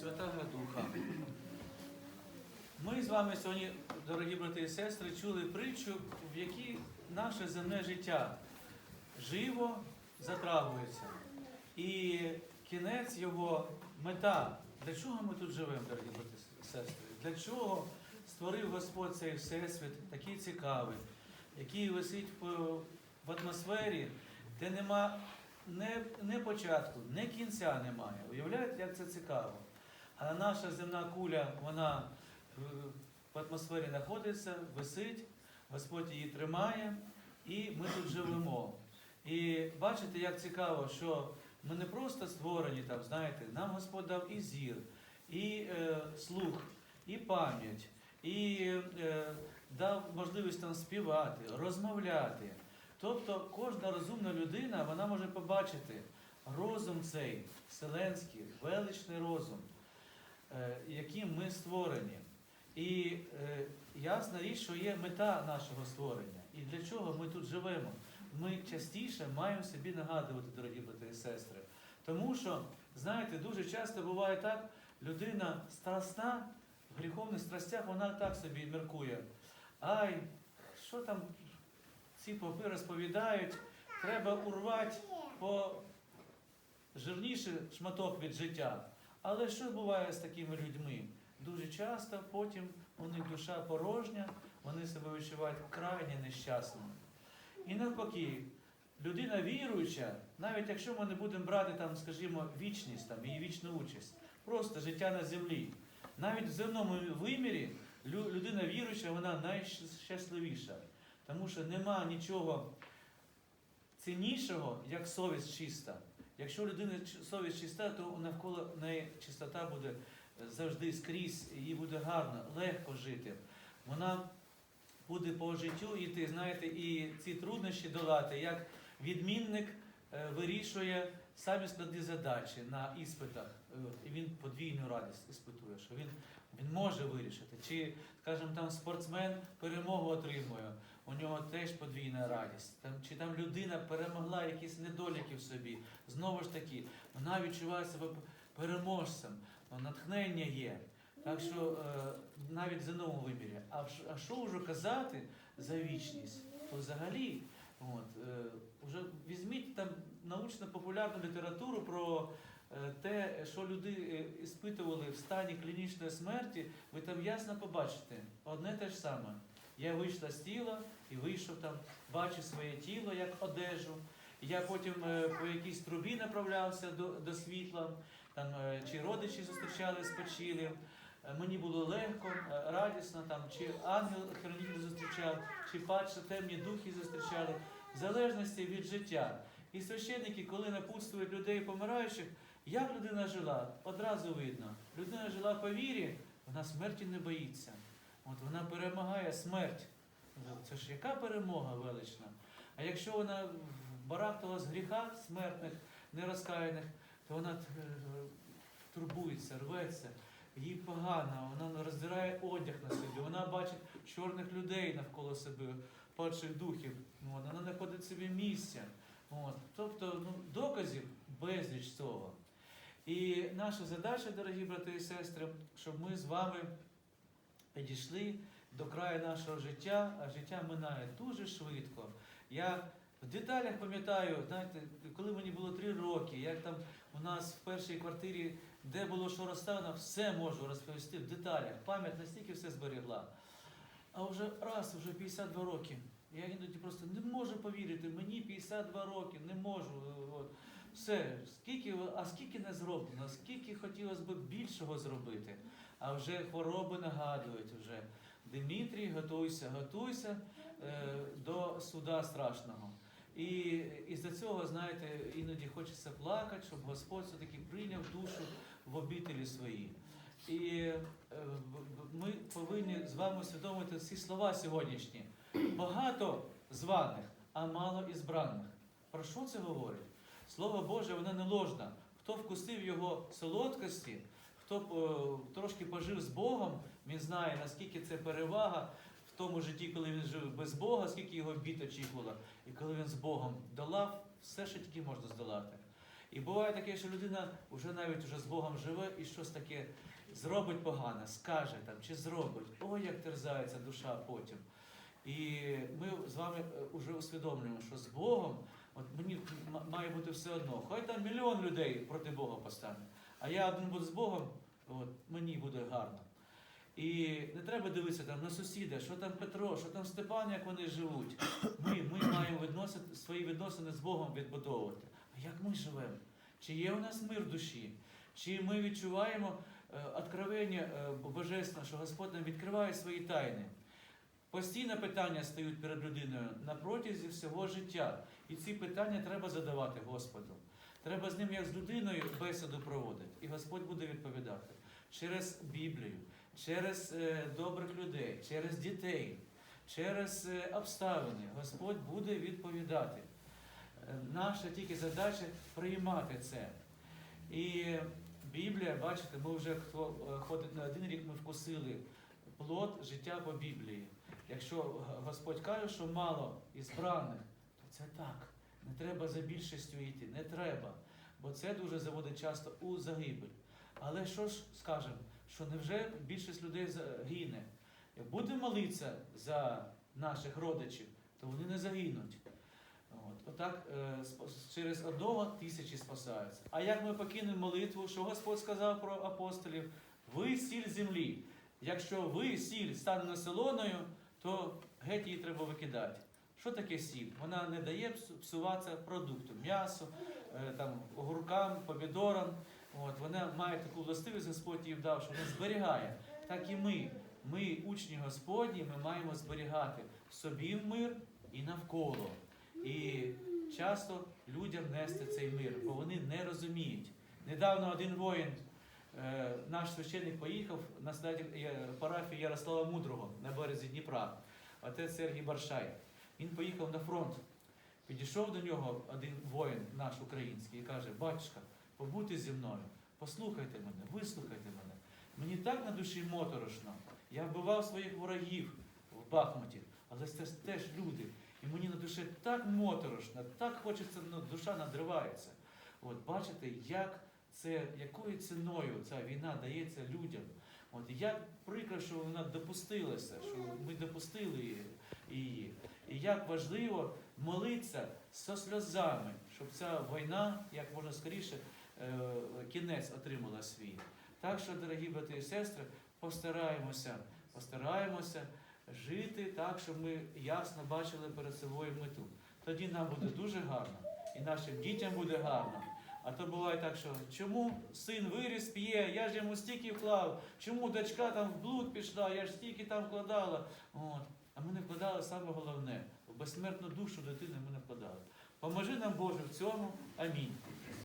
Святого Духа. Ми з вами сьогодні, дорогі брати і сестри, чули притчу, в якій наше земне життя живо затрагується. І кінець його мета. Для чого ми тут живемо, дорогі брати і сестри? Для чого створив Господь цей всесвіт, такий цікавий, який висить в атмосфері, де нема не, не початку, не кінця немає. Уявляєте, як це цікаво? А наша земна куля, вона в, в атмосфері знаходиться, висить, Господь її тримає, і ми тут живемо. І бачите, як цікаво, що ми не просто створені там, знаєте, нам Господь дав і зір, і е, слух, і пам'ять, і е, дав можливість там співати, розмовляти. Тобто кожна розумна людина вона може побачити розум цей вселенський, величний розум, е, яким ми створені. І е, ясна річ, що є мета нашого створення. І для чого ми тут живемо? Ми частіше маємо собі нагадувати, дорогі брати і сестри. Тому що, знаєте, дуже часто буває так, людина страстна, в гріховних страстях вона так собі міркує. Ай, що там ці попи розповідають, треба урвати по жирніший шматок від життя. Але що буває з такими людьми? Дуже часто потім у них душа порожня, вони себе відчувають крайне нещасними. І навпаки, людина віруюча, навіть якщо ми не будемо брати там, скажімо, вічність, там, її вічну участь, просто життя на землі. Навіть в земному вимірі людина віруюча, вона найщасливіша. Тому що нема нічого ціннішого, як совість чиста. Якщо у людини совість чиста, то навколо неї чистота буде е, завжди скрізь, їй буде гарно, легко жити. Вона буде по життю йти, знаєте, і ці труднощі долати, як відмінник е, вирішує самі складні задачі на іспитах. Е, І він подвійну радість іспитує, що він, він може вирішити. Чи, скажімо, там спортсмен перемогу отримує, у нього теж подвійна радість. Там, чи там людина перемогла якісь недоліки в собі, знову ж таки, вона відчуває себе переможцем, ну, натхнення є. Так що е, навіть в земному вимірі. А що вже казати за вічність? То взагалі, от, е, вже візьміть там научно-популярну літературу про те, що люди е, іспитували в стані клінічної смерті, ви там ясно побачите одне те ж саме. Я вийшла з тіла і вийшов там, бачу своє тіло як одежу. Я потім е, по якійсь трубі направлявся до, до світла, там, е, чи родичі зустрічали спочилі. Е, Мені було легко, е, радісно, там, чи ангел хранитель зустрічав, чи падше темні духи зустрічали, в залежності від життя. І священники, коли напутствують людей помираючих, як людина жила, одразу видно. Людина жила по вірі, вона смерті не боїться. От вона перемагає смерть. Це ж яка перемога велична? А якщо вона барахталась в гріхах смертних, нерозкаяних, то вона е, турбується, рветься, їй погано, вона роздирає одяг на собі, вона бачить чорних людей навколо себе, падших духів, вона не ходить собі місця. От. Тобто ну, доказів безліч цього. І наша задача, дорогі брати і сестри, щоб ми з вами підійшли до краю нашого життя, а життя минає дуже швидко. Я в деталях пам'ятаю, знаєте, коли мені було три роки, як там у нас в першій квартирі, де було що розставлено, все можу розповісти в деталях. Пам'ять настільки все зберегла. А вже раз, вже 52 роки. Я іноді просто не можу повірити, мені 52 роки, не можу. От. Все, скільки, а скільки не зроблено, скільки хотілося б більшого зробити. А вже хвороби нагадують вже. Димітрій, готуйся, готуйся е, до суда страшного. І із-за цього, знаєте, іноді хочеться плакати, щоб Господь все-таки прийняв душу в обітелі свої. І е, ми повинні з вами усвідомити ці слова сьогоднішні. Багато званих, а мало ізбраних. Про що це говорить? Слово Боже, воно не ложне. Хто вкусив його солодкості, хто е, трошки пожив з Богом, він знає, наскільки це перевага в тому житті, коли він жив без Бога, скільки його бід очікувало. І коли він з Богом долав, все, що тільки можна здолати. І буває таке, що людина вже навіть вже з Богом живе і щось таке зробить погане, скаже там чи зробить. Ой, як терзається душа потім. І ми з вами вже усвідомлюємо, що з Богом, от мені має бути все одно. Хай там мільйон людей проти Бога постане, а я один буду з Богом, от, мені буде гарно. І не треба дивитися там на сусіда, що там Петро, що там Степан, як вони живуть. Ми, ми маємо відносити, свої відносини з Богом відбудовувати. А як ми живемо? Чи є у нас мир в душі? Чи ми відчуваємо е, откровення е, божественне, що Господь нам відкриває свої тайни? Постійно питання стають перед людиною на протязі всього життя. І ці питання треба задавати Господу. Треба з ним, як з людиною, бесіду проводити. І Господь буде відповідати через Біблію, через е, добрих людей, через дітей, через е, обставини. Господь буде відповідати. Е, Наша тільки задача приймати це. І Біблія, бачите, ми вже хто е, ходить на один рік, ми вкусили плод життя по Біблії. Якщо Господь каже, що мало ізбраних, то це так. Не треба за більшістю йти, не треба. Бо це дуже заводить часто у загибель. Але що ж скажемо, що невже більшість людей загине? Як будемо молитися за наших родичів, то вони не загинуть. От, отак е, через одного тисячі спасаються. А як ми покинемо молитву, що Господь сказав про апостолів? Ви сіль землі. Якщо ви сіль стане населеною, то геть її треба викидати. Що таке сіль? Вона не дає псуватися продукту, м'ясу, е, там, огуркам, помідорам. От, вона має таку властивість, Господь їй дав, що вона зберігає. Так і ми. Ми, учні Господні, ми маємо зберігати собі в мир і навколо. І часто людям нести цей мир, бо вони не розуміють. Недавно один воїн, е, наш священник поїхав на парафії Ярослава Мудрого на березі Дніпра, отець Сергій Баршай. Він поїхав на фронт. Підійшов до нього один воїн, наш український, і каже: Батюшка, побудьте зі мною, послухайте мене, вислухайте мене. Мені так на душі моторошно. Я вбивав своїх ворогів в Бахмуті, але це теж люди. І мені на душі так моторошно, так хочеться, ну, душа надривається. От бачите, як це, якою ціною ця війна дається людям. От як прикро, що вона допустилася, що ми допустили її-. І як важливо молитися зі сльозами, щоб ця війна, як можна скоріше, е, кінець отримала свій. Так що, дорогі брати і сестри, постараємося, постараємося жити так, щоб ми ясно бачили перед собою мету. Тоді нам буде дуже гарно, і нашим дітям буде гарно. А то буває так, що чому син виріс, п'є, я ж йому стільки вклав, чому дочка там в блуд пішла, я ж стільки там вкладала. От. А ми не вкладали саме головне, в безсмертну душу дитини ми не вкладали. Поможи нам Боже в цьому. Амінь.